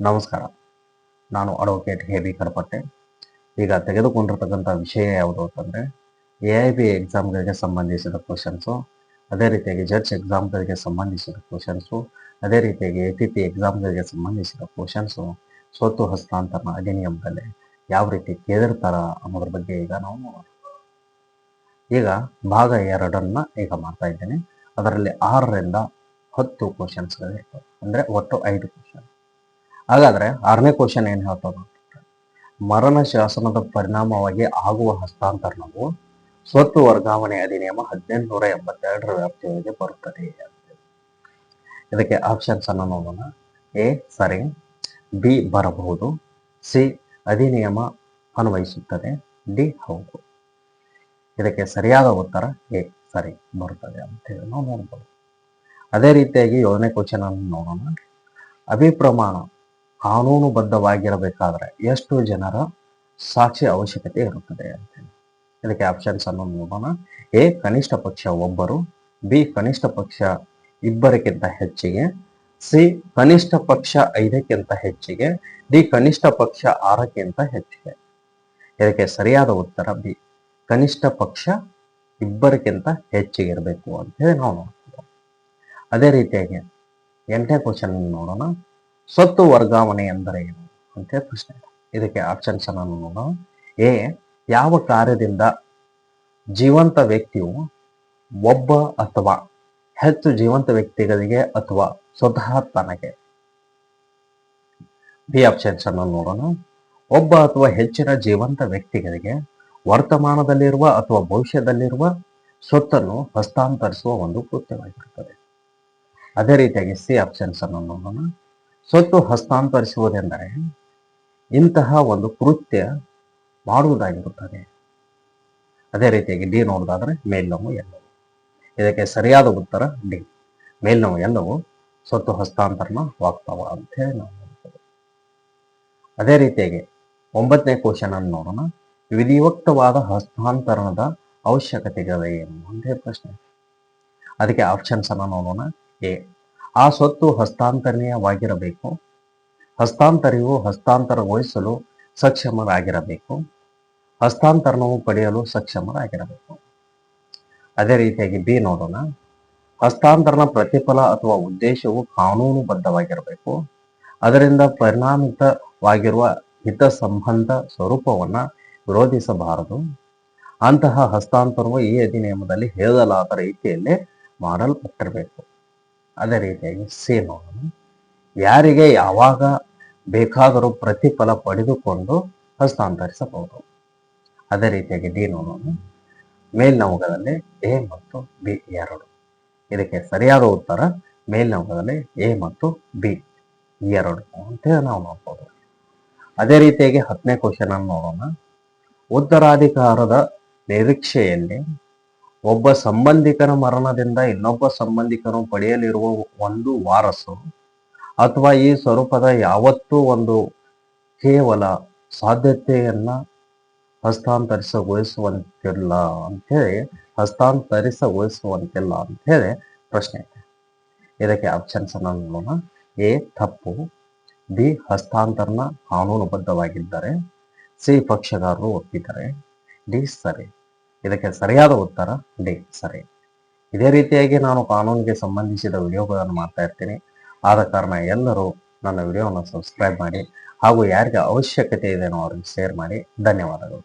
ನಮಸ್ಕಾರ. ನಾನು advocate A B ಈಗ ತೆಗೆದುಕೊಂಡಿರ್ತಕ್ಕಂಥ ವಿಷಯ ಯಾವುದು ಅಂತಂದರೆ ಎ ಐ ಬಿ ಎಕ್ಸಾಮ್ಗಳಿಗೆ ಸಂಬಂಧಿಸಿದ ಕ್ವಶನ್ಸು ಅದೇ ರೀತಿಯಾಗಿ ಜಡ್ಜ್ ಎಕ್ಸಾಮ್ಗಳಿಗೆ ಸಂಬಂಧಿಸಿದ ಕ್ವಶನ್ಸು ಅದೇ ರೀತಿಯಾಗಿ ಎ ಪಿ ಪಿ ಎಕ್ಸಾಮ್ಗಳಿಗೆ ಸಂಬಂಧಿಸಿದ ಕ್ವಶನ್ಸು ಸ್ವತ್ತು ಹಸ್ತಾಂತರಣ ಅಧಿನಿಯಮದಲ್ಲಿ ಯಾವ ರೀತಿ ಕೇಳಿರ್ತಾರ ಅನ್ನೋದ್ರ ಬಗ್ಗೆ ಈಗ ನಾವು ನೋಡೋಣ. ಈಗ ಭಾಗ ಎರಡನ್ನ ಈಗ ಮಾಡ್ತಾ ಇದ್ದೇನೆ. ಅದರಲ್ಲಿ ಆರರಿಂದ ಹತ್ತು ಕ್ವಶನ್ಸ್ಗಳಿರ್ತವೆ ಅಂದರೆ ಒಟ್ಟು ಐದು ಕ್ವಶನ್ ಹಾಗಾದ್ರೆ ಆರನೇ ಕ್ವಶನ್ ಏನು ಹೇಳ್ತದೆ ಮರಣ ಶಾಸನದ ಪರಿಣಾಮವಾಗಿ ಆಗುವ ಹಸ್ತಾಂತರಣವು ಸ್ವತ್ತು ವರ್ಗಾವಣೆ ಅಧಿನಿಯಮ ಹದಿನೆಂಟುನೂರ ಎಂಬತ್ತೆರಡರ ವ್ಯಾಪ್ತಿಯೊಳಗೆ ಬರುತ್ತದೆ ಇದಕ್ಕೆ ಆಪ್ಷನ್ಸ್ ಅನ್ನು ನೋಡೋಣ. ಎ, ಸರಿ. ಬಿ, ಬರಬಹುದು. ಸಿ, ಅಧಿನಿಯಮ ಅನ್ವಯಿಸುತ್ತದೆ. ಡಿ, ಹೌದು. ಇದಕ್ಕೆ ಸರಿಯಾದ ಉತ್ತರ ಎ, ಸರಿ ಬರುತ್ತದೆ ಅಂತೇಳಿ ನಾವು ನೋಡ್ಬೋದು. ಅದೇ ರೀತಿಯಾಗಿ ಏಳನೇ ಕ್ವಶನ್ ಅನ್ನು ನೋಡೋಣ. ಅಭಿಪ್ರಮಾಣ ಕಾನೂನುಬದ್ಧವಾಗಿರಬೇಕಾದ್ರೆ ಎಷ್ಟು ಜನರ ಸಾಕ್ಷಿ ಅವಶ್ಯಕತೆ ಇರುತ್ತದೆ ಅಂತೇಳಿ. ಇದಕ್ಕೆ ಆಪ್ಷನ್ಸ್ ಅನ್ನು ನೋಡೋಣ. ಎ, ಕನಿಷ್ಠ ಪಕ್ಷ ಒಬ್ಬರು. ಬಿ, ಕನಿಷ್ಠ ಪಕ್ಷ ಇಬ್ಬರಕ್ಕಿಂತ ಹೆಚ್ಚಿಗೆ. ಸಿ, ಕನಿಷ್ಠ ಪಕ್ಷ ಐದಕ್ಕಿಂತ ಹೆಚ್ಚಿಗೆ. ಡಿ, ಕನಿಷ್ಠ ಪಕ್ಷ ಆರಕ್ಕಿಂತ ಹೆಚ್ಚಿಗೆ. ಇದಕ್ಕೆ ಸರಿಯಾದ ಉತ್ತರ ಬಿ. ಕನಿಷ್ಠ ಪಕ್ಷ ಇಬ್ಬರಕ್ಕಿಂತ ಹೆಚ್ಚಿಗೆ ಇರಬೇಕು ಅಂತ ಹೇಳಿ ನಾವು ನೋಡ್ತೀವಿ. ಅದೇ ರೀತಿಯಾಗಿ ಎಂಟನೇ ಕ್ವಶನ್ ನೋಡೋಣ. ಸ್ವತ್ತು ವರ್ಗಾವಣೆ ಎಂದರೆ ಏನು? ಅಂತ ಪ್ರಶ್ನೆ. ಇದಕ್ಕೆ ಆಪ್ಷನ್ಸ್ ಅನ್ನು ನೋಡೋಣ. ಎ, ಯಾವ ಕಾರ್ಯದಿಂದ ಜೀವಂತ ವ್ಯಕ್ತಿಯು ಒಬ್ಬ ಅಥವಾ ಹೆಚ್ಚು ಜೀವಂತ ವ್ಯಕ್ತಿಗಳಿಗೆ ಅಥವಾ ಸ್ವತಃ ತನಗೆ? ಬಿ ಆಪ್ಷನ್ಸ್ ಅನ್ನು ನೋಡೋಣ. ಒಬ್ಬ ಅಥವಾ ಹೆಚ್ಚಿನ ಜೀವಂತ ವ್ಯಕ್ತಿಗಳಿಗೆ ವರ್ತಮಾನದಲ್ಲಿರುವ ಅಥವಾ ಭವಿಷ್ಯದಲ್ಲಿರುವ ಸ್ವತ್ತನ್ನು ಹಸ್ತಾಂತರಿಸುವ ಒಂದು ಕೃತ್ಯವಾಗಿರುತ್ತದೆ. ಅದೇ ರೀತಿಯಾಗಿ ಸಿ ಆಪ್ಷನ್ಸ್ ಅನ್ನು ನೋಡೋಣ. ಸ್ವತ್ತು ಹಸ್ತಾಂತರಿಸುವುದೆಂದರೆ ಇಂತಹ ಒಂದು ಕೃತ್ಯ ಮಾಡುವುದಾಗಿರುತ್ತದೆ. ಅದೇ ರೀತಿಯಾಗಿ ಡಿ ನೋಡೋದಾದ್ರೆ ಮೇಲ್ನೋವು ಎಲ್ಲವು. ಇದಕ್ಕೆ ಸರಿಯಾದ ಉತ್ತರ ಡಿ. ಮೇಲ್ನೋವು ಎಲ್ಲವು ಸ್ವತ್ತು ಹಸ್ತಾಂತರಣವಾಗ್ತಾವ ಅಂತ ಹೇಳಿ ನಾವು ನೋಡ್ಬೋದು ಅದೇ ರೀತಿಯಾಗಿ ಒಂಬತ್ತನೇ ಕ್ವಶನ್ ಅನ್ನು ನೋಡೋಣ. ವಿಧಿಯುಕ್ತವಾದ ಹಸ್ತಾಂತರಣದ ಅವಶ್ಯಕತೆಗಳೇನು ಏನು ಪ್ರಶ್ನೆ. ಅದಕ್ಕೆ ಆಪ್ಷನ್ಸ್ ಅನ್ನು ನೋಡೋಣ. ಎ. ಆ ಸ್ವತ್ತು ಹಸ್ತಾಂತರಣೀಯವಾಗಿರಬೇಕು. ಹಸ್ತಾಂತರಿಯು ಹಸ್ತಾಂತರಗೊಳಿಸಲು ಸಕ್ಷಮರಾಗಿರಬೇಕು. ಹಸ್ತಾಂತರಣವು ಪಡೆಯಲು ಸಕ್ಷಮರಾಗಿರಬೇಕು. ಅದೇ ರೀತಿಯಾಗಿ ಬಿ ನೋಡೋಣ. ಹಸ್ತಾಂತರಣ ಪ್ರತಿಫಲ ಅಥವಾ ಉದ್ದೇಶವು ಕಾನೂನುಬದ್ಧವಾಗಿರಬೇಕು. ಅದರಿಂದ ಪರಿಣಾಮಿತವಾಗಿರುವ ಹಿತ ಸಂಬಂಧ ಸ್ವರೂಪವನ್ನ ವಿರೋಧಿಸಬಾರದು. ಅಂತಹ ಹಸ್ತಾಂತರವು ಈ ಅಧಿನಿಯಮದಲ್ಲಿ ಹೇಳಲಾದ ರೀತಿಯಲ್ಲಿ ಮಾಡಲ್ಪಟ್ಟಿರಬೇಕು. ಅದೇ ರೀತಿಯಾಗಿ ಸಿ ನೋಡೋಣ ಯಾರಿಗೆ ಯಾವಾಗ ಬೇಕಾದರೂ ಪ್ರತಿಫಲ ಪಡೆದುಕೊಂಡು ಹಸ್ತಾಂತರಿಸಬಹುದು. ಅದೇ ರೀತಿಯಾಗಿ ಡಿ ನೋಡೋಣ ಮೇಲ್ನವುಗಳಲ್ಲಿ ಎ ಮತ್ತು ಬಿ ಎರಡು. ಇದಕ್ಕೆ ಸರಿಯಾದ ಉತ್ತರ ಮೇಲ್ನವುಗಳಲ್ಲಿ ಎ ಮತ್ತು ಬಿ ಎರಡು ಅಂತ ನಾವು ನೋಡ್ಬೋದು. ಅದೇ ರೀತಿಯಾಗಿ ಹತ್ತನೇ ಕ್ವಶನ್ ನೋಡೋಣ. ಉತ್ತರಾಧಿಕಾರದ ನಿರೀಕ್ಷೆಯಲ್ಲಿ ಒಬ್ಬ ಸಂಬಂಧಿಕರ ಮರಣದಿಂದ ಇನ್ನೊಬ್ಬ ಸಂಬಂಧಿಕರು ಪಡೆಯಲಿರುವ ಒಂದು ವಾರಸು ಅಥವಾ ಈ ಸ್ವರೂಪದ ಯಾವತ್ತೂ ಒಂದು ಕೇವಲ ಸಾಧ್ಯತೆಯನ್ನ ಹಸ್ತಾಂತರಿಸಗೊಳಿಸುವಂತಿಲ್ಲ ಅಂಥೇಳಿ ಹಸ್ತಾಂತರಿಸಗೊಳಿಸುವಂತಿಲ್ಲ ಅಂಥೇಳಿ ಪ್ರಶ್ನೆ ಇದೆ. ಇದಕ್ಕೆ ಆಪ್ಷನ್ಸ್ ಅನ್ನ ನೋಡೋಣ. ಎ, ತಪ್ಪು. ಬಿ ಹಸ್ತಾಂತರನ ಕಾನೂನುಬದ್ಧವಾಗಿದ್ದಾರೆ. ಸಿ, ಪಕ್ಷಗಾರರು ಒಪ್ಪಿದ್ದಾರೆ. ಡಿ, ಸರಿ. ಇದಕ್ಕೆ ಸರಿಯಾದ ಉತ್ತರ ಡಿ, ಸರಿ. ಇದೇ ರೀತಿಯಾಗಿ ನಾನು ಕಾನೂನಿಗೆ ಸಂಬಂಧಿಸಿದ ವಿಡಿಯೋಗಳನ್ನು ಮಾಡ್ತಾ ಇರ್ತೀನಿ. ಆದ ಕಾರಣ ಎಲ್ಲರೂ ನನ್ನ ವಿಡಿಯೋವನ್ನು ಸಬ್ಸ್ಕ್ರೈಬ್ ಮಾಡಿ ಹಾಗೂ ಯಾರಿಗೆ ಅವಶ್ಯಕತೆ ಇದೆಯೋ ಅವ್ರಿಗೆ ಶೇರ್ ಮಾಡಿ. ಧನ್ಯವಾದಗಳು.